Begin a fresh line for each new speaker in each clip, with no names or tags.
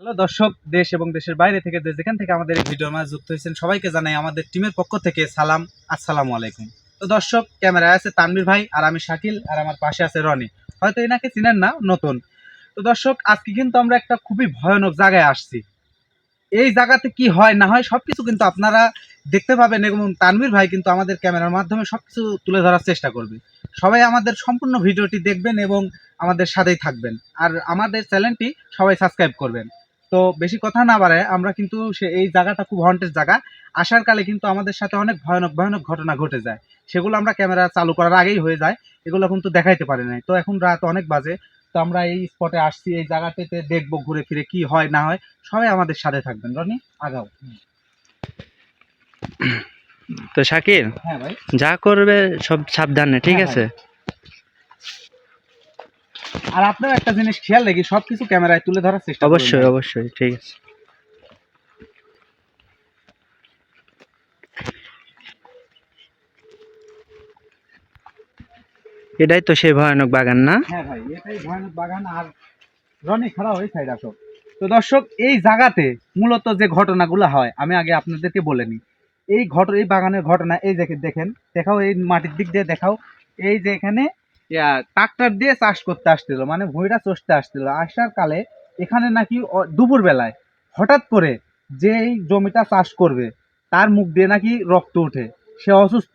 Hello দর্শক, দেশ এবং দেশের বাইরে থেকে যে যেখান থেকে আমাদের এই ভিডিওর মাঝে যুক্ত হয়েছেন, সবাইকে জানাই আমাদের টিমের পক্ষ থেকে সালাম, আসসালামু আলাইকুম। তো দর্শক, ক্যামেরায় আছে তানভীর ভাই আর আমি শাকিল, আর আমার পাশে আছে রনি। হয়তো এনাকে চিনেন না, নতুন। তো দর্শক, আজকে কিন্তু আমরা একটা খুবই ভয়ানক জায়গায় আসছি। এই জায়গাতে কি হয়, না হয় সব কিছু কিন্তু আপনারা দেখতে পাবেন এবং তানভীর ভাই কিন্তু আমাদের ক্যামেরার মাধ্যমে সব কিছু তুলে ধরার চেষ্টা করবে। সবাই আমাদের সম্পূর্ণ ভিডিওটি দেখবেন এবং আমাদের সাথেই থাকবেন। আর আমাদের চ্যানেলটি সবাই সাবস্ক্রাইব করবেন। তো বেশি কথা না বাড়ায় আমরা কিন্তু সে এই জায়গাটা খুব হন্টের জায়গা। আসার কালে কিন্তু আমাদের সাথে অনেক ভয়ানক ভয়ানক ঘটনা ঘটে যায়। সেগুলো আমরা ক্যামেরা চালু করার আগেই হয়ে যায়। এগুলো কিন্তু দেখাইতে পারি নাই। তো এখন রাত অনেক বাজে। তো আমরা এই স্পটে আসছি এই জায়গাটাতে দেখব ঘুরে ফিরে কি হয় না হয়। সবাই আমাদের সাথে থাকবেন। রনি আগাও।
তো শাকির
হ্যাঁ ভাই।
যা করবে সব সাবধানে ঠিক
হ্যাঁ,
আছে?
আর আপনার একটা জিনিস খেয়াল রেখে সবকিছু ক্যামেরায় তুলে ধরার চেষ্টা
অবশ্যই অবশ্যই ঠিক আছে। এটাই তো সেই ভয়ানক বাগান না?
হ্যাঁ ভাই এটাই ভয়ানক বাগান আর রনি খারাপ হয়ে সাইড আসো। তো দর্শক এই জায়গাতে মূলত যে ঘটনাগুলো হয় আমি আগে আপনাদেরকে বলে নিই। এই ঘট এই বাগানের ঘটনা এই দেখে দেখেন দেখাও এই মাটির দিক দিয়ে দেখাও। এই যে এখানে ট্রাক্টর দিয়ে চাষ করতে আসছিল মানে ভুঁইটা চষতে আসছিল। আসার কালে এখানে নাকি দুপুর বেলায় হঠাৎ করে যে জমিটা চাষ করবে, তার মুখ দিয়ে নাকি রক্ত ওঠে। সে অসুস্থ।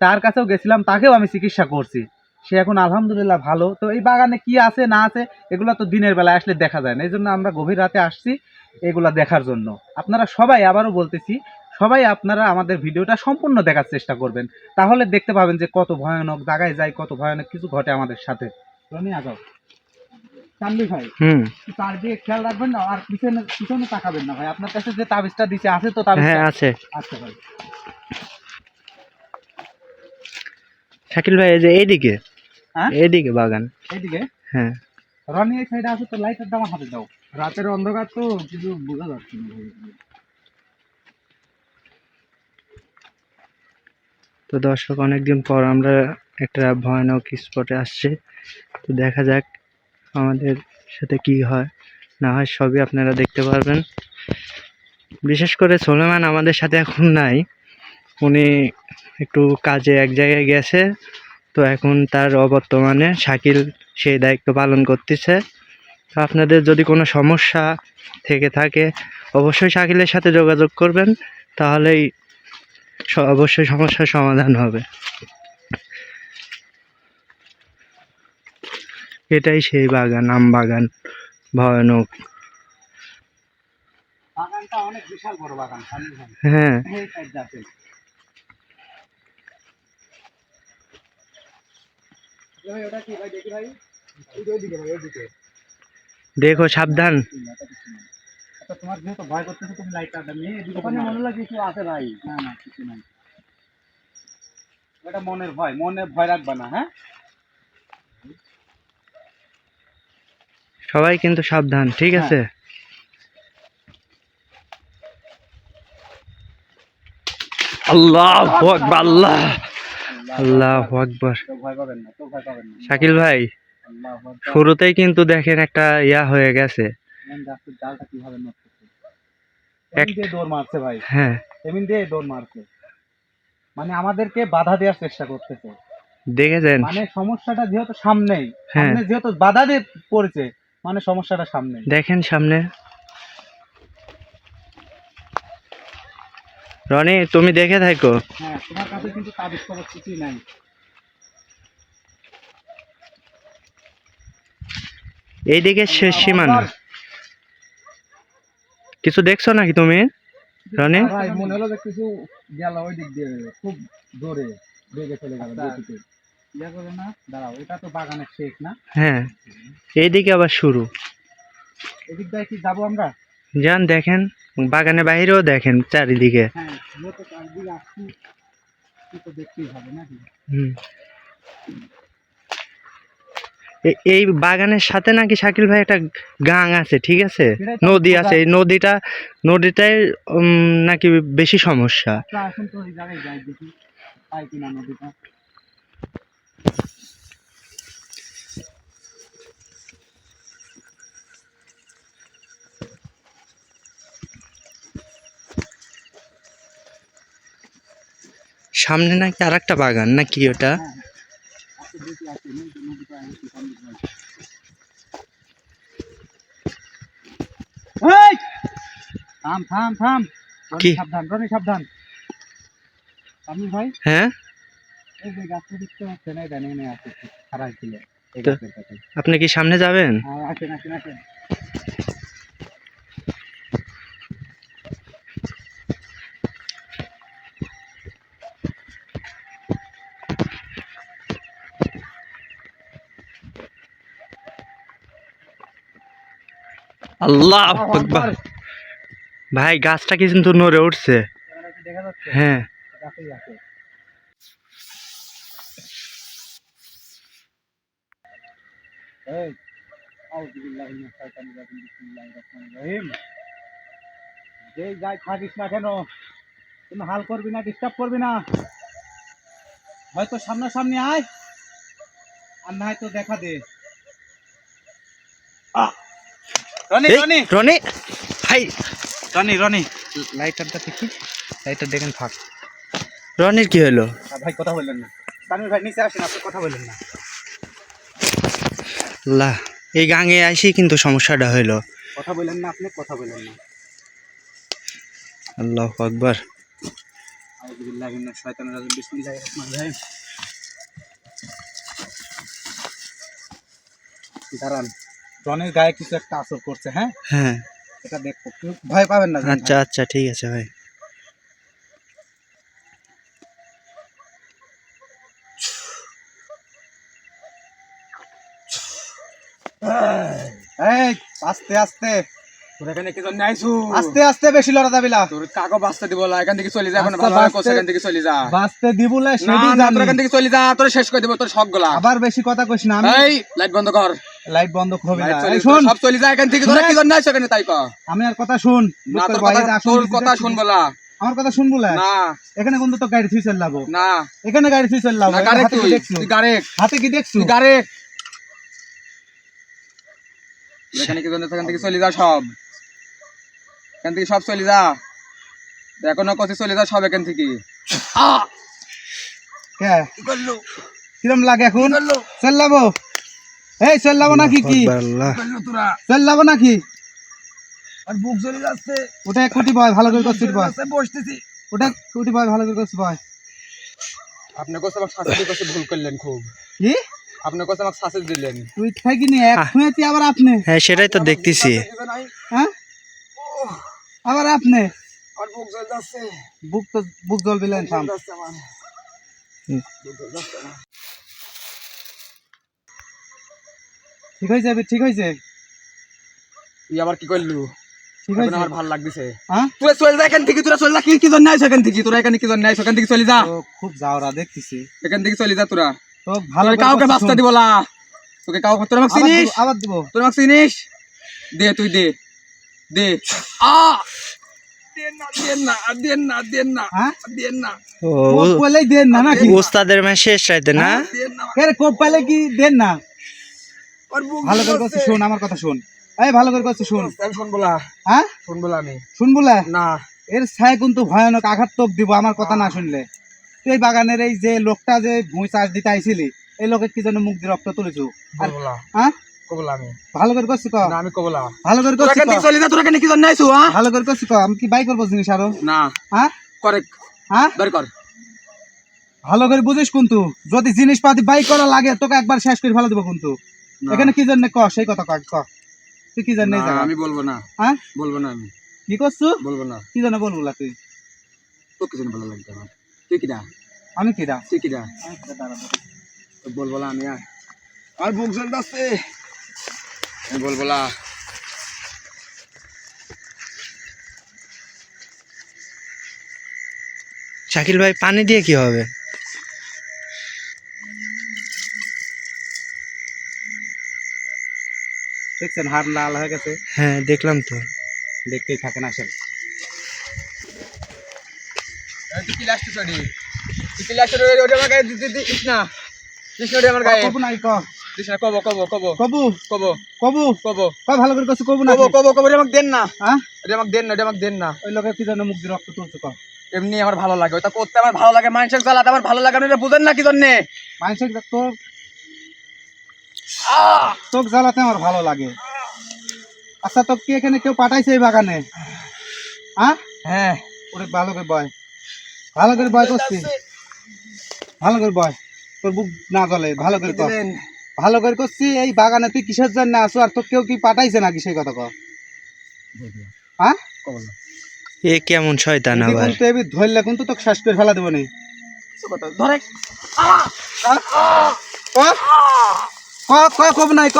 তার কাছেও গেছিলাম, তাকেও আমি চিকিৎসা করছি। সে এখন আলহামদুলিল্লাহ ভালো। তো এই বাগানে কি আছে, না আছে, এগুলো তো দিনের বেলায় আসলে দেখা যায় না। এই জন্য আমরা গভীর রাতে আসছি এগুলা দেখার জন্য। আপনারা সবাই আবারও বলতেছি সবাই আপনারা আমাদের ভিডিওটা সম্পূর্ণ দেখার চেষ্টা করবেন। তাহলে দেখতে পাবেন যে কত ভয়ানক জায়গায় যায় কত ভয়ানক কিছু ঘটে আমাদের সাথে। রনি আগাও। তানভীর ভাই
হুম।
তার খেয়াল রাখবেন না আর পিছনে পিছনে তাকাবেন না ভাই। আপনার কাছে যে তাবিজটা দিছে আছে তো তাবিজ
হ্যাঁ আছে।
আচ্ছা ভাই।
শাকিল ভাই এই যে এইদিকে?
হ্যাঁ?
এইদিকে বাগান।
এইদিকে?
হ্যাঁ।
রনি এই সাইডে আছে তো লাইটারটা আমার হাতে দাও। রাতের অন্ধকার তো কিছু বোঝা যাচ্ছে না ভাই।
তো দর্শক, অনেকদিন পর আমরা একটা ভয়ানক স্পটে আসছি। তো দেখা যাক আমাদের সাথে কি হয়, না হয় সবই আপনারা দেখতে পারবেন। বিশেষ করে সোলেমান আমাদের সাথে এখন নাই। উনি একটু কাজে এক জায়গায় গেছে। তো এখন তার অবর্তমানে শাকিল সেই দায়িত্ব পালন করতেছে। তো আপনাদের যদি কোনো সমস্যা থেকে থাকে, অবশ্যই শাকিলের সাথে যোগাযোগ করবেন। তাহলেই অবশ্যই সমস্যার সমাধান হবে। এটাই সেই বাগান আম বাগান ভয়ানক। হ্যাঁ।
দেখো
সাবধান।
তোমার যেহেতু ভয় করতেছে তুমি লাইটটা নিয়ে ওখানে মনে হয় কিছু আছে ভাই। না না কিছু নাই। এটা মনের ভয় মনে ভয় রাখবা না হ্যাঁ?
সবাই কিন্তু সাবধান ঠিক আছে? আল্লাহ আকবার আল্লাহ। আল্লাহ আকবার।
তো ভয় পাবেন না তো ভয় পাবেন না।
শাকিল ভাই শুরুতেই কিন্তু দেখেন একটা ইয়া হয়ে গেছে।
রাস্তার জালটা কীভাবে নড়তেছে এমন দিয়ে দৌড় মারছে ভাই।
হ্যাঁ।
এমন দিয়ে দৌড় মারছে। মানে আমাদেরকে বাধা দেওয়ার চেষ্টা করতেছে।
দেখেছেন?
মানে সমস্যাটা যেহেতু সামনেই
হ্যাঁ।
সামনে যেহেতু বাধা দিয়ে পড়েছে মানে সমস্যাটা সামনে
দেখেন সামনে। রনি তুমি দেখে থাকো।
হ্যাঁ তোমার কাছে কিন্তু তাবিজ খবর কিছুই নাই।
এইদিকে শেষ সীমানা। কিছু দেখছ নাকি তুমি? রনি?
ভাই মনে হলো যে কিছু গেল ওই দিক দিয়ে খুব জোরে বেগে চলে গেল গতিতে ইয়া করে না দাঁড়াও এটা তো বাগানের শেখ না?
হ্যাঁ এইদিকে আবার শুরু।
এদিক দিয়ে কি যাব আমরা?
যান দেখেন বাগানের বাইরেও দেখেন চারিদিকে।
হ্যাঁ যেহেতু চারদিকে আসছি কি তো দেখতেই হবে নাকি?
হুম। এই বাগানের সাথে নাকি শাকিল ভাই একটা গাং আছে ঠিক আছে? নদী আছে এই নদীটা নদীটাই নাকি বেশি সমস্যা? সামনে নাকি আর একটা বাগান নাকি ওটা?
দেখি সামনে এই! থাম থাম থাম।
কি?
সাবধান রনি সাবধান। তানভীর ভাই?
হ্যাঁ?
এই যে গাছটা দেখতে পাচ্ছেন এই দেন এনে আছে খারাপ ছিল
আপনি কি সামনে যাবেন?
হ্যাঁ, আসেন আসেন আসেন।
আল্লাহ। ভাই গাছটা কি কিন্তু নড়ে উঠছে হ্যাঁ
যেই যাই থাকিস না কেন তুমি হাল করবি না ডিস্টার্ব করবি না হয়তো সামনাসামনি আয় আর না হয়তো দেখা দে আহ! রনি
এই,
রনি।
রনি ভাই
রনি রনি। লাইটারটা দেখি লাইটার দেখেন ফাঁক।
রনির কি হলো?
আর ভাই কথা বললেন না। তানভীর ভাই নিচে আসেন আপনি কথা বললেন না।
আল্লাহ এই গাঙে আসি কিন্তু সমস্যাটা হইল
কথা বললেন না আপনি কথা বললেন না।
আল্লাহ আকবার।
আউযু বিল্লাহি মিনাশ শাইতানির রাজিম। বিসমিল্লাহির রহমানির রহিম। দাঁড়ান। রনের গায়ে কিছু একটা আসর করছে হ্যাঁ?
হ্যাঁ।
এটা দেখব ভয় পাবেন না
আচ্ছা আচ্ছা ঠিক আছে ভাই।
এই আস্তে আস্তে।
তোর এখানে কি জন্য আইছু
আস্তে আস্তে বেশি লড়া যাবি না।
তোর কাগো বাঁচতে দিব না এখান থেকে চলে যা এখন ভালো হয়
বাঁচতে-
এখান থেকে চলে যা।
বাঁচতে
না তোর এখান থেকে চলে যা তোর শেষ করে দিব তোর শখগুলা
আবার বেশি কথা কইস না আমি
এই লাইট বন্ধ কর।
লাইট বন্ধ হবে না? শুন।
সব চলে যা এখান থেকে তোর কি জন্য আইছ এখানে? তাই ক
আমি আর কথা শুন।
না তোর কথা তোর কথা না
আমার কথা শুনব না
না।
এখানে কিন্তু তো গাড়ি থুই চালাবো
না।
এখানে গাড়ি থুই
না গারে
কি
তুই
দেখছ?
তুই গারে
হাতে কি দেখছ?
তোর এখানে কি জন্য এখান থেকে চলে যা সব। এখান থেকে সব চলে যা। এখনও কত চলে যা সব এখান থেকে!
কে
কি করল?
কিরম লাগে এখন? চালাবো এই চালাবো নাকি কি? চালাবো নাকি?
আর বুক চলে যাচ্ছে।
ওটা এক কোটি বয় ভালো করে করছিস বয়।
বসতেছি।
ওটা এক কোটি বয় ভালো করে করছিস বয়।
আপনি কোসে আমাকে শাস্তি কোসে ভুল করলেন খুব।
কি?
আপনি কোসে আমাকে শাস্তি দিলেন।
তুই থাকি নি এক
আহ।
খুঁয়েছি আবার আপনি।
হ্যাঁ সেটাই তো দেখতেছি।
হ্যাঁ? আবার আপনি?
আর বুক জ্বল যাচ্ছে।
বুক তো বুক জল বিলেন থাম
জ্বল যাচ্ছে আমার
হুম।
বুক জ্বল যাচ্ছে আমার।
ঠিক হয়েছে এবার ঠিক হয়েছে
তুই আবার কি করলু?
ঠিক হয়েছে
আমার ভালো লাগতেছে।
হ্যাঁ?
তুই চলে যা এখান থেকে তোরা চলে যা। কি কি জন্য আইছ এখান থেকে? তোরা এখানে কি জন্য আইছ এখান থেকে চলে যা।
খুব যাওরা দেখতেছি।
এখান থেকে চলে যা তোরা।
তো ভালো
কাউকে
করছিস
দিব না। তোকে কাউকে তোরা আমাকে চিনিস?
আবার দিব।
তোরা আমাকে চিনিস? দে তুই দে। দে। আ! দেন না দেন না দেন না দেন না
হ্যাঁ?
দেন না।
ও
কোপ
ওস্তাদের শেষ না?
দেন না।
কে রে, কোপ পেলে কি দেন না? ভালো করে। করছিস শোন আমার কথা শোন। এই ভালো করে শোন।
আমি
হ্যাঁ?
আমি।
না?
না।
এর ছায় কিন্তু ভয়ানক আঘাত তোপ দিব আমার কথা না শুনলে। তুই বাগানের এই যে লোকটা যে ভুঁই চাষ দিতে আইছিলি এই লোকের কি জন্য মুখ দিয়ে রক্ত তুলেছু? হ্যাঁ?
কবো না আমি।
ভালো করে করছি
না আমি কবো না
ভালো করে করছি
চলে যা তোরা এখানে কি জন্য আইছো হ্যাঁ?
ভালো করে করছি আমি কি বাই করব জিনিস আরও?
না।
হ্যাঁ?
করে
হ্যাঁ?
বের কর।
ভালো করে বুঝিস কিন্তু। যদি জিনিসপাতি বাই করা লাগে তোকে একবার শেষ করে ফেলে দেবো কিন্তু।
না।
এখানে কি জন্য ক সেই কথা ক ক। তুই কি জন্য
আমি বলব না।
হ্যাঁ?
বলব না আমি।
কি করছু?
বলব না।
কি জন্য বলব না তুই?
তোর কিছু ভালো লাগবে আমার। তুই কিনা
আমি কিরা
তুই কিনা বলব না আমি আর। আর বুক জ্বল যাচ্ছে আমি বলব না
শাকিল ভাই পানি দিয়ে কি হবে?
দেখছেন হাত লাল হয়ে গেছে।
হ্যাঁ দেখলাম তো।
দেখতেই থাকেন আসেন।
এই তুই কি লাস্ট চড়ি তুই কি লাস্ট চড়ি ওটা আমার গায়ে দিতে দিস না। দিস না ওটা আমার গায়ে।
কবু নাই ক
দিস না কবো কবো কবো।
কবু?
কবো।
কবু?
কবো।
ক ভালো করে করছু কবু না
কবো কবো কবো এটা আমাকে দেন না। এটা আমাকে দেন না এটা আমাকে দেন না।
ওই লোকের কি জন্য মুখ দিয়ে রক্ত ক
এমনি আমার ভালো লাগে ওটা করতে আমার ভালো লাগে মানুষের জ্বালাতে আমার ভালো লাগে আপনি বুঝেন না কি জন্যে?
মানুষের তোর তোক জ্বালাতে আমার ভালো লাগে। আচ্ছা তোকে কি এখানে কেউ পাঠাইছে এই বাগানে? হ্যাঁ?
হ্যাঁ।
ওরে ভালো করে বয়। ভালো করে বয় করছি। ভালো করে বয়। তোর বুক না জ্বলে ভালো করে কর। ভালো করে করছি এই বাগানে তুই কিসের জন্য আসো আর তোর কেউ কি পাঠাইছে নাকি সেই কথা কর? হ্যাঁ?
এ কেমন শয়তান আবার?
কিন্তু এবি ধরলে কিন্তু তোকে শেষ করে ফেলা দেবো নি।
ধরে।
ক কব নাই ক।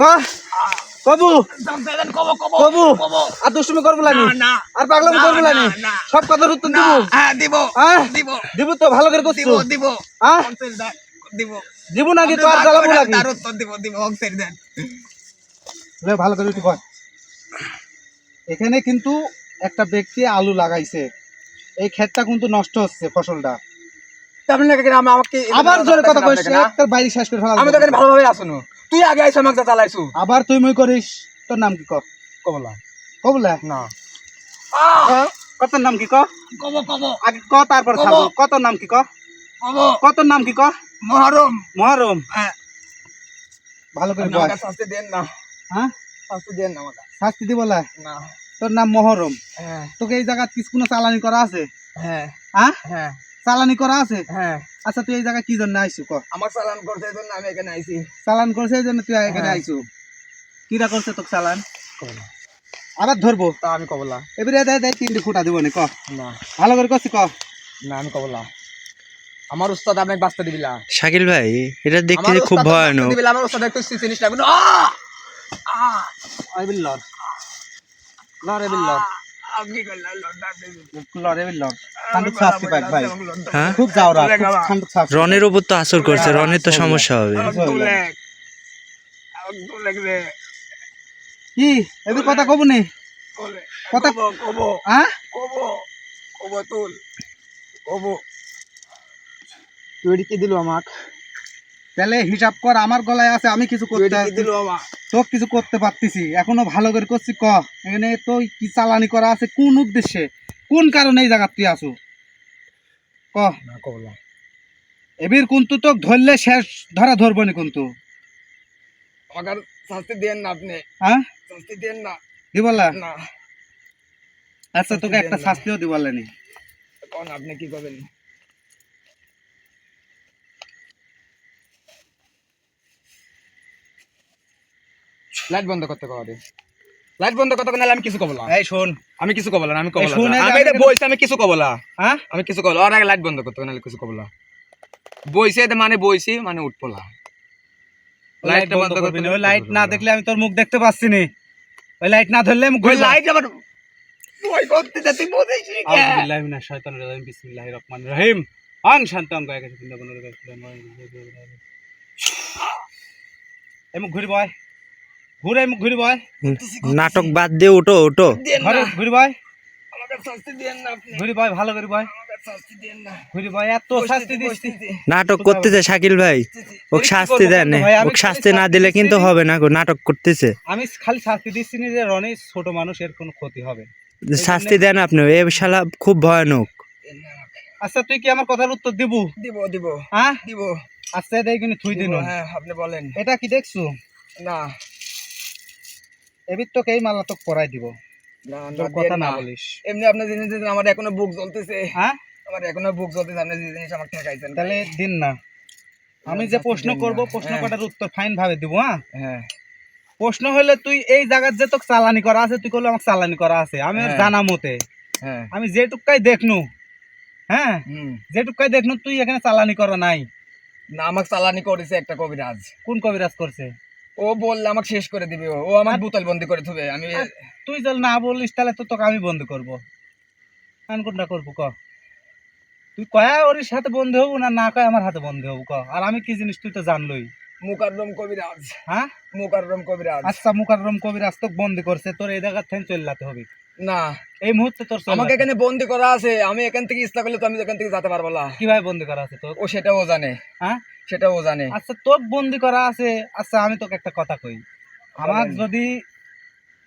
ক কবু। কবু। আর দুষ্টুমি করব লানি আর পাগলামি করব লানি সব কথার উত্তর দিব?
হ্যাঁ দিব। দিব।
দিব তো ভালো করে করছ।
দিব
হ্যাঁ
দিব।
দিব নাকি? তো আর জ্বালাবো নাকি?
তার উত্তর দিব দিব অক্সের দেন।
লে, ভালো করে উঠি কর। এখানে কিন্তু একটা ব্যক্তি আলু লাগাইছে। এই ক্ষেতটা কিন্তু নষ্ট হচ্ছে ফসলটা।
আমাকে
আবার জোরে কথা কইছ একটা বাইরে শেষ করে ফেলা
আমি তো এখানে ভালোভাবে আসুন। তুই আগে আইসো আমাকে চালাইছু।
আবার তুই মই করিস তোর নাম কি ক?
কবলা
কবলা
না।
ক তোর নাম কি ক?
কব কব।
আগে ক তারপর খাব কত নাম কি ক?
কব।
কত নাম কি ক?
মহরম।
মহরম।
হ্যাঁ।
ভালো করে বল
শাস্তি দেন না।
হ্যাঁ?
শাস্তি দেন না আমাকে।
শাস্তি দিব না? তোর নাম মহরম।
হ্যাঁ।
তোকে এই জায়গা কি কোনো চালানি করা আছে?
হ্যাঁ।
হ্যাঁ?
হ্যাঁ।
চালানি করা আছে?
হ্যাঁ।
আচ্ছা তুই এই জায়গা কি জন্য আইসু ক?
আমার সালাম করতে এই জন্য আমি এখানে আইছি।
চালান করছে এই জন্য তুই এখানে
হ্যাঁ।
আইসু। কিরা করছে তোকে চালান? আবার ধরবো?
তা আমি কবলা।
এবারে দেয় দেয় তিনটে ফুটা দিব নি ক?
না।
ভালো করে করছি ক?
না আমি কবলা। আমার উস্তাদ আপনাকে বাঁচতে দিবিলা।
শাকিল ভাই এটা দেখতে খুব ভয়ানক।
দিবিলা আমার উস্তাদ একটু জিনিস লাগবে।
এবিল লর লর এবিল লর। লর এবিল লর।
হ্যাঁ রনের উপর তো আসর করছে রনের তো সমস্যা হবে।
কি? কথা কব নি? কথা হ্যাঁ?
তুই কি দিল আমাক।
তাহলে হিসাব কর আমার গলায় আছে আমি কিছু করতে
কি দিল আমাক
তো কিছু করতে পারতেছি এখনও ভালো করে করছি ক? এখানে তো কি চালানি করা আছে কোন উদ্দেশ্যে? কোন কারণে এই জায়গা তুই আসু ক? এবির কিন্তু তো ধরলে শেষ ধরা ধরবো নি কিন্তু।
আমাকে শাস্তি দেন না আপনি।
হ্যাঁ?
শাস্তি দেন না।
দিবলা
না।
আচ্ছা তোকে একটা। শাস্তিও দিবলেনি
কোন আপনি কি করবেন? লাইট বন্ধ করতে কবে লাইট বন্ধ করতে আমি কিছু কব না।
এই শোন।
আমি কিছু কব না আমি কব না।
শুনে
আমি এটা? আমি কিছু কব না।
হ্যাঁ?
আমি কিছু কব আর আগে লাইট বন্ধ করতে নাহলে কিছু কব না। বইছি মানে বইছি মানে উঠপলা
লাইট বন্ধ করবি না। লাইট না দেখলে আমি তোর মুখ দেখতে পাচ্ছি নি ওই লাইট না ধরলে আমি
লাইট আবার বই করতে
আউযুবিল্লাহি মিনাশ শাইতানির রাজিম বিসমিল্লাহির রহমানির রহিম। আং শান্তং গায়কে এই মুখ ঘুরি বয়। ঘুরে ঘুরি বয়
নাটক বাদ দিয়ে উঠো উঠো
ঘরে ঘুরি বয়
আমাকে শাস্তি দেন না আপনি।
ঘুরি বয় ভালো করে ঘুরি এত শাস্তি
নাটক করতেছে শাকিল ভাই। ওকে শাস্তি দেন
ভাই,
ওকে শাস্তি না দিলে কিন্তু হবে না নাটক করতেছে।
আমি খালি শাস্তি দিচ্ছি না যে রনি ছোট মানুষ এর কোনো ক্ষতি হবে।
শাস্তি দেন আপনি। এ শালা খুব ভয়ানক।
আচ্ছা তুই কি আমার কথার উত্তর দিব?
দিব দিব।
হ্যাঁ?
দিব।
আচ্ছা দেই কিন্তু থুই দিন।
হ্যাঁ আপনি বলেন।
এটা কি দেখছ?
না।
এবির তোকে এই তোকে পরাই দিব। কথা না বলিস।
এমনি আপনার জিনিস দিন আমার এখনও বুক জ্বলতেছে।
হ্যাঁ?
আমার এখনও বুক জ্বলতেছে আপনি যে জিনিস আমাকে ঠেকাইছেন
তাহলে দিন না। আমি যে প্রশ্ন করব প্রশ্ন
হ্যাঁ।
করার উত্তর ফাইন ভাবে দিব হ্যাঁ?
হ্যাঁ।
প্রশ্ন হলে তুই এই জায়গার যে তোকে চালানি করা আছে তুই করলে আমার চালানি করা আছে। আমি
হ্যাঁ।
জানা মতে।
হ্যাঁ।
আমি যেটুকাই দেখনু হ্যাঁ? যেটুকাই দেখনু তুই এখানে চালানি করা নাই।
না আমাকে চালানি করেছে একটা কবিরাজ।
কোন কবিরাজ করছে?
ও বললে আমাকে শেষ করে দিবে ও। আমার বোতল বন্দি করে থুবে। আমি
তুই যদি না বলিস তাহলে তো তোকে আমি বন্ধ করব। আমি কোনটা করব ক। তুই কয়া ওর সাথে বন্ধু হব না না কয় আমার হাতে বন্ধু হব ক। আর আমি কি জিনিস তুই তো জানলই।
মুকাররম কবিরাজ।
হ্যাঁ?
মুকাররম কবিরাজ।
আচ্ছা মুকাররম কবিরাজ তোকে বন্দি করছে তোর এই জায়গা থেকে চললাতে হবে।
না।
এই মুহূর্তে তোর
আমাকে এখানে বন্দি করা আছে। আমি এখান থেকে ইচ্ছা করলে তো আমি এখান থেকে যেতে পারব না।
কীভাবে বন্দি করা আছে তোর?
ও সেটাও জানে।
হ্যাঁ?
সেটাও জানে।
আচ্ছা তোর বন্দি করা আছে। আচ্ছা আমি তোকে একটা কথা কই। আমার যদি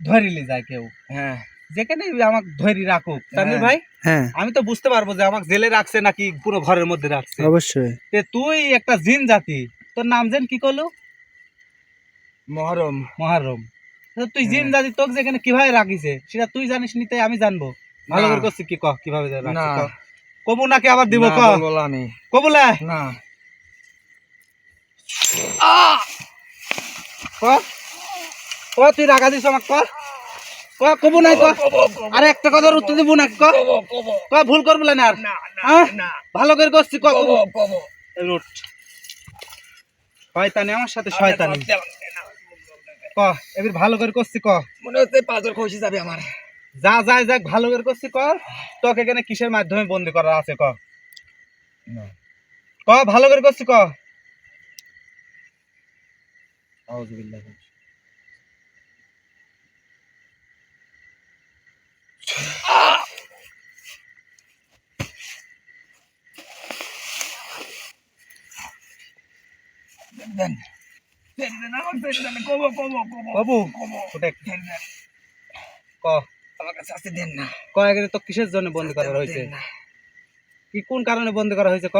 ধরিলি যায় কেউ
হ্যাঁ।
যেখানে আমাকে ধরি রাখুক তানভীর
হ্যাঁ।
ভাই
হ্যাঁ।
আমি তো বুঝতে পারব যে আমাকে জেলে রাখছে নাকি পুরো ঘরের মধ্যে রাখছে।
অবশ্যই।
তে তুই একটা জিন জাতি তোর নাম জেন কি করল?
মহরম।
মহারম। তুই জিন
হ্যাঁ।
জাতি তোকে যেখানে কীভাবে রাখিছে সেটা তুই জানিস নিতে আমি জানব। ভালো
না।
করে করছিস কি ক কীভাবে রাখছে
না।
ক। কবু নাকি আবার দিব
না, না
কবুলা
না।
ক তুই রাখা দিস আমাকে ক ক কবু নাই ক আরে একটা কথার উত্তর দিব না ক ক ভুল করব না আর। হ্যাঁ? ভালো করে করছি ক রুট শয়তানি আমার সাথে শয়তানি। ক এবার ভালো করে করছি ক
মনে হচ্ছে পাঁচর খুশি যাবে আমার।
যা যাই যাক ভালো করে করছি ক তোকে এখানে কিসের মাধ্যমে বন্দি করা আছে ক ক ভালো করে করছি ক
আছে দেন
তো কিসের জন্য বন্দি করা হয়েছে। কি, কোন কারণে বন্দি করা হয়েছে, ক?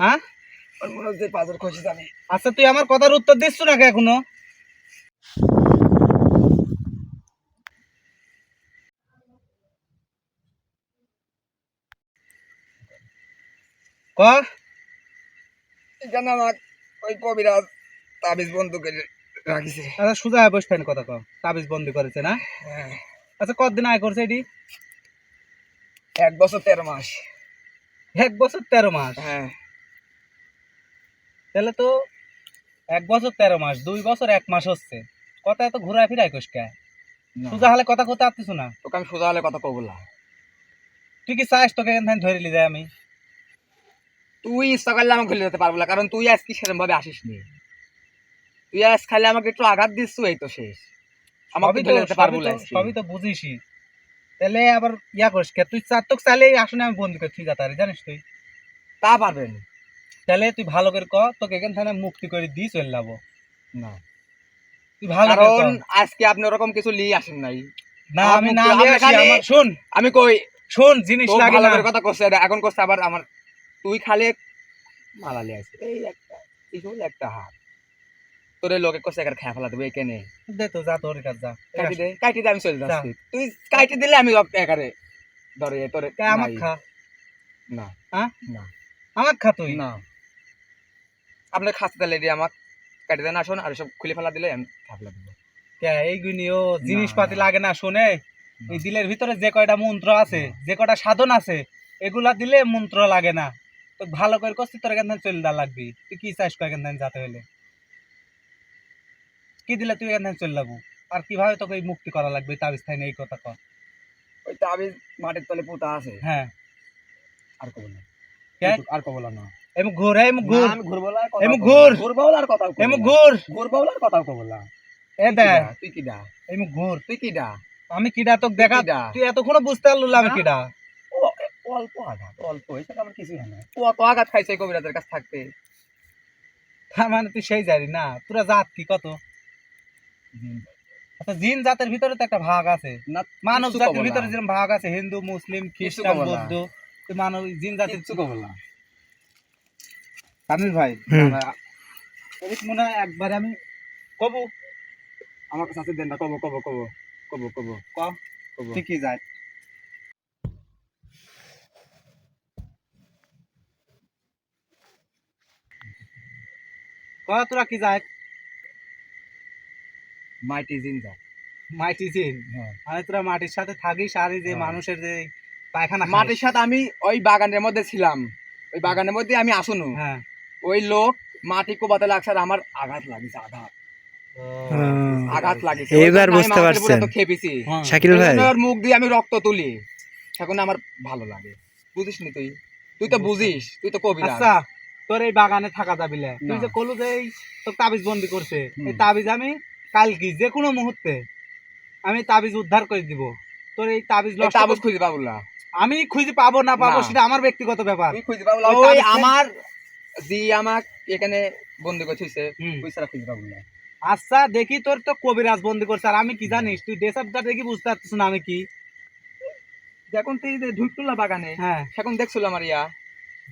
হ্যাঁ?
মনে হচ্ছে
আচ্ছা তুই আমার কথার উত্তর দিচ্ছ না কে এখনও? ক?
এখানে আমার ওই কবিরাজ তাবিজ বন্ধ করে রাখিছে।
আচ্ছা সুজা বসে কথা ক। তাবিজ বন্দি করেছে না?
হ্যাঁ।
আচ্ছা কতদিন আয় করছে এটি?
এক বছর তেরো মাস।
এক বছর তেরো মাস?
হ্যাঁ।
তাহলে তো এক বছর তেরো মাস দুই বছর এক মাস হচ্ছে। কথা এত ঘুরায় ফিরায় কোষ কে সুজা হলে কথা কোথায় আসতিস না।
তোকে আমি সোজা হলে কথা কবো না।
তুই কি চাস তোকে এখান থেকে ধরে নিয়ে যায় আমি?
তুই ইচ্ছা করলে আমাকে খুলে যেতে পারব না কারণ তুই আজকে সেরকম ভাবে আসিস নি তুই আজ খালি আমাকে একটু আঘাত দিচ্ছ এই তো শেষ। আমাকে যেতে পারব না।
সবই তো বুঝিসই। তাহলে আবার ইয়া করিস তুই চার তোক চাইলে আসনে আমি বন্দি করে ঠিক আছে জানিস তুই?
তা পারবেন।
তাহলে তুই ভালো করে ক তোকে এখান থেকে মুক্তি করে দিই চলে যাব।
না।
তুই ভালো
কারণ আজকে আপনি ওরকম কিছু নিয়ে আসেন নাই।
না আমি না আমার- শোন।
আমি কই
শোন জিনিস লাগে না।
কথা করছে এখন করছে আবার আমার তুই খালি এই একটা এই একটা হাত। তোরে লোকে একার খেয়া ফেলা দেবো এখানে।
দে তো যা তোর কাছে যা।
কাটি দে কাটি দে আমি চলে। যাচ্ছি। তুই কাটি দিলে আমি একারে ধরে তোরে
কে আমার খা।
না।
হ্যাঁ?
না।
আমার খা তুই।
না। আপনার খাসতে তাহলে আমাকে কাটি দেন আসুন আর সব খুলে ফেলা দিলে আমি ফেলা দেবো।
এইগুলিও জিনিসপাতি লাগে না শুনে এই। দিলের ভিতরে যে কয়টা মন্ত্র আছে যে কয়টা সাধন আছে এগুলা দিলে মন্ত্র লাগে না। তো ভালো করে করছি তোর এখান থেকে চলে দেওয়া লাগবি? তুই কি চাস কয় এখান থেকে যাতে হলে কি দিলে তুই এখান থেকে চলে যাব আর কীভাবে তোকে এই মুক্তি করা লাগবে তাবিজ থাই এই কথা কর
ওই তাবিজ মাটির তলে পোতা আছে।
হ্যাঁ।
আর কব না
কে?
আর কব না
এমু ঘুর এমু ঘুর।
আমি
এমু ঘুর। এমু। ঘুর। এ দে?
কিডা? তুই কিডা
এমু ঘুর।
তুই কিডা
আমি কিডা তোকে দেখা? তুই এতক্ষণ বুঝতে পারলু আমি কিডা
অল্প আঘাত অল্প। এসে আমার কিছুই হয় না। কত আঘাত খাইছে কবিরাজের কাছে থাকতে।
তার মানে তুই সেই জানি না? তোরা জাত কি? কত? আচ্ছা জিন জাতের ভিতরে তো একটা ভাগ আছে। মানব জাতির ভিতরে যেরকম ভাগ আছে হিন্দু মুসলিম খ্রিস্টান। বৌদ্ধ মানব জিন জাতির
কিচ্ছু কবো
তামিল ভাই। এদিক মনে হয় একবার আমি কবু।
আমার কাছে আছে দেন না কব কব কব কব কব
ক
কব।
ঠিকই যায়। তোরা কি যায়?
মাইটি জিন জিনজা
মাটি জিন?
হ্যাঁ।
তোরা মাটির সাথে থাকিস আর যে
হ্যাঁ।
মানুষের যে পায়খানা
মাটির সাথে আমি ওই বাগানের মধ্যে ছিলাম। ওই বাগানের মধ্যে আমি আসুন।
হ্যাঁ।
ওই লোক মাটি কোবাতে লাগছে আর আমার আঘাত লাগিছে আঘাত। আঘাত লাগিছে। আমি
বুঝতে পারছেন।
খেপেছি।
হ্যাঁ।
শাকিল ভাই।
মুখ দিয়ে আমি রক্ত তুলি। এখন আমার ভালো লাগে। বুঝিস নি তুই? তুই তো বুঝিস তুই তো কবি
আচ্ছা তোর এই বাগানে থাকা যাবি না তুই যে কলু যে তোর তাবিজ বন্দি করছে এই তাবিজ আমি কালকে যে কোনো মুহূর্তে আমি তাবিজ উদ্ধার করে দিব। তোর এই তাবিজ
তাবুজ খুঁজে পাবো না।
আমি খুঁজে পাবো না পাবো। সেটা আমার ব্যক্তিগত ব্যাপার।
খুঁজে পাবো না।
ওই
আমার দি আমাক এখানে বন্দি করে থইছে। ওই ছাড়া খুঁজে পাবো না।
আচ্ছা দেখি তোর তো কবিরাজ বন্দি করছে আর আমি কি জানিস? তুই ডেসাপটা দেখি বুঝতে পারছিস না আমি কি।
যখন তুই ঢুকতুলা বাগানে
হ্যাঁ।
এখন দেখছিল আমার ইয়া?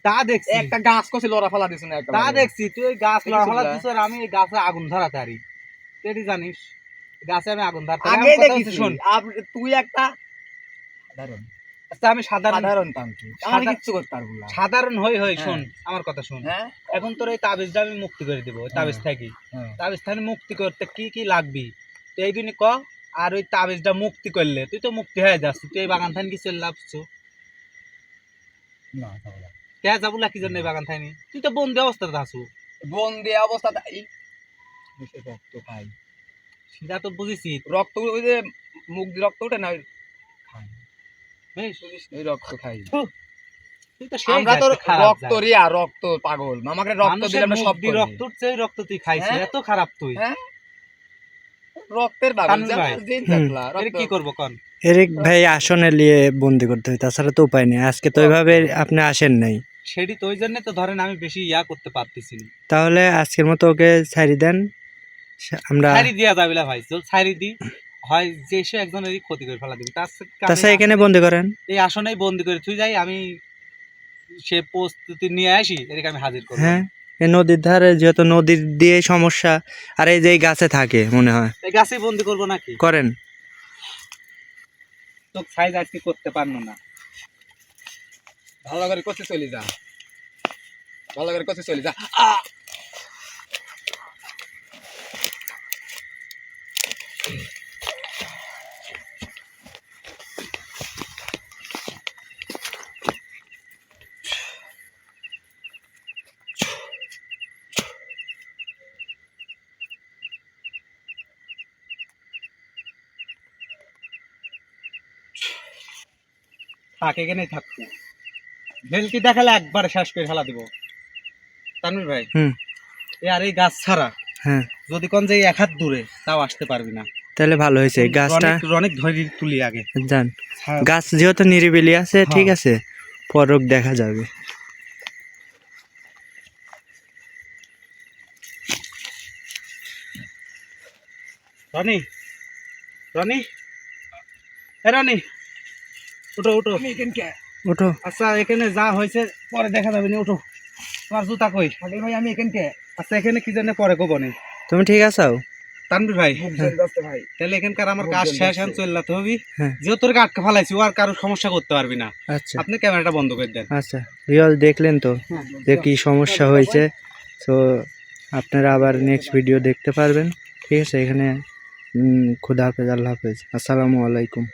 তা দেখছি।
একটা গাছ কছিল ওরা ফেলা দিছ না একটা
তা দেখছি তুই ওই গাছ লাগালা
শুনলা?
দিছ আর আমি এই গাছে আগুন ধরাতে পারি তুই জানিস? গাছে আমি আগুন ধরাতে।
আগে দেখিস
শোন?
তুই একটা সাধারণ
আচ্ছা আমি সাধারণ
সাধারণ তান্ত্রিক আমি
সাধা-
কিচ্ছু করতে পারব না
সাধারণ হই হই
হ্যাঁ।
শোন আমার কথা শোন।
হ্যাঁ।
এখন তোর এই তাবিজটা আমি মুক্তি করে দিব তাবিজ থেকে।
হ্যাঁ।
তাবিজ থেকে মুক্তি করতে কি কি লাগবি? এইগুলি ক আর ওই তাবিজটা মুক্তি করলে তুই তো মুক্তি হয়ে যাচ্ছিস তুই এই বাগান থানি কি চলে লাভছো
না।
কে যাব কি জন্য বাগান থানি তুই তো বন্দি অবস্থাতে আছো।
বন্দি অবস্থা তাই বেশি রক্ত খাই।
সেটা তো বুঝেছি।
রক্ত ওই যে মুখ রক্ত ওঠে না
বেশ,
রক্ত খাই।
তুই তো সেই
আমরা তো রক্ত রিয়া রক্ত পাগল। আমাকে রক্ত দিলে আমরা সব
রক্ত উঠছে রক্ত তুই খাইছিস
হ্যাঁ?
এত খারাপ তুই।
হ্যাঁ? রক্তের পাগল
তানভীর ভাই।
যেমন দিন থাকলা,
কি করব কন?
এরিক ভাই আসনে নিয়ে বন্দি করতে হয় তাছাড়া তো উপায় নেই। আজকে তো ওইভাবে আপনি আসেন নাই।
সেটি তো ওই জন্য তো ধরেন আমি বেশি ইয়া করতে পারতেছি না।
তাহলে আজকের মতো ওকে ছাড়ি দেন। আমরা
ছাড়ি দিয়া যাবে না ভাই চল ছাড়ি দি। হয় যে সে একজনেরই ক্ষতি করে ফেলা দিবি।
তাছাড়া এখানে বন্দি করেন?
এই আসনেই বন্দি করে তুই যাই আমি সে প্রস্তুতি নিয়ে আসি এদিকে আমি হাজির করব।
হ্যাঁ এই নদীর ধারে যেহেতু নদীর দিয়ে সমস্যা আর এই যে গাছে থাকে মনে হয়।
এই গাছেই বন্দি করব নাকি?
করেন।
তো সাইজ আজকে করতে পারল না।
ভালো করে করতে চলে যা। ভালো করে করতে চলে যা।
থাক এখানেই থাকব ভেলকি দেখালে একবারে শেষ করে ফেলা দিব। তানভীর ভাই
হুম।
এ আর এই গাছ ছাড়া
হ্যাঁ।
যদি কোন যে এক হাত দূরে তাও আসতে পারবি না।
তাহলে ভালো হয়েছে গাছটা
অনেক ধরে তুলি আগে।
যান।
হ্যাঁ।
গাছ যেহেতু নিরিবিলি আছে ঠিক
হ্যাঁ।
আছে পরক দেখা যাবে।
রনি রনি এ রনি উঠো
এখানকে
ওঠো
আচ্ছা এখানে যা হয়েছে পরে দেখা যাবে না উঠো। তোমার জুতা কই?
ভাই আমি এখানকে
আচ্ছা এখানে কি জানে পরে গোবো নে?
তুমি ঠিক আছো?
তানবীর ভাই।
ভাই।
তাহলে এখানকার আমার কাজ শেষ। এখন হবে।
হ্যাঁ।
যেহেতু তোর আটকে ফেলাইছি ও আর কারও সমস্যা করতে পারবি না।
আচ্ছা।
আপনি ক্যামেরাটা বন্ধ করে দেন।
আচ্ছা রিয়াল দেখলেন তো যে কি সমস্যা হয়েছে। তো আপনারা আবার নেক্সট ভিডিও দেখতে পারবেন। ঠিক আছে এখানে খুদা হাফেজ আল্লাহ হাফেজ। আসসালামু আলাইকুম।